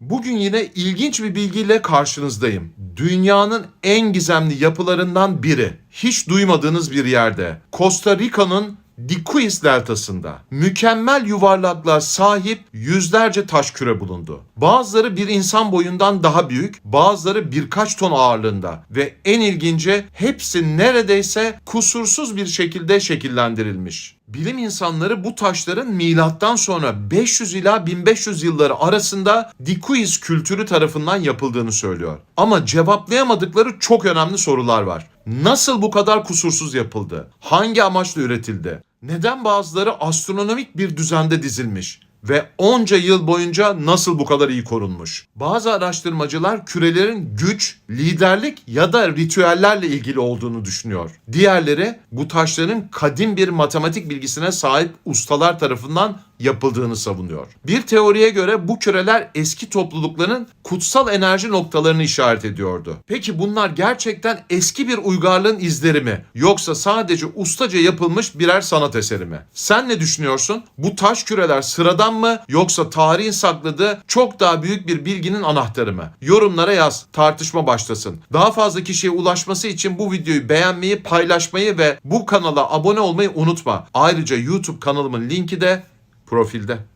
Bugün yine ilginç bir bilgiyle karşınızdayım. Dünyanın en gizemli yapılarından biri. Hiç duymadığınız bir yerde. Costa Rica'nın Diquis deltasında mükemmel yuvarlaklığa sahip yüzlerce taş küre bulundu. Bazıları bir insan boyundan daha büyük, bazıları birkaç ton ağırlığında ve en ilginci hepsi neredeyse kusursuz bir şekilde şekillendirilmiş. Bilim insanları bu taşların milattan sonra 500 ila 1500 yılları arasında Diquis kültürü tarafından yapıldığını söylüyor. Ama cevaplayamadıkları çok önemli sorular var. Nasıl bu kadar kusursuz yapıldı? Hangi amaçla üretildi? Neden bazıları astronomik bir düzende dizilmiş? Ve onca yıl boyunca nasıl bu kadar iyi korunmuş? Bazı araştırmacılar kürelerin güç, liderlik ya da ritüellerle ilgili olduğunu düşünüyor. Diğerleri bu taşların kadim bir matematik bilgisine sahip ustalar tarafından yapıldığını savunuyor. Bir teoriye göre bu küreler eski toplulukların kutsal enerji noktalarını işaret ediyordu. Peki bunlar gerçekten eski bir uygarlığın izleri mi? Yoksa sadece ustaca yapılmış birer sanat eseri mi? Sen ne düşünüyorsun? Bu taş küreler sıradan mı yoksa tarihin sakladığı çok daha büyük bir bilginin anahtarı mı? Yorumlara yaz, tartışma başlasın. Daha fazla kişiye ulaşması için bu videoyu beğenmeyi, paylaşmayı ve bu kanala abone olmayı unutma. Ayrıca YouTube kanalımın linki de profilde.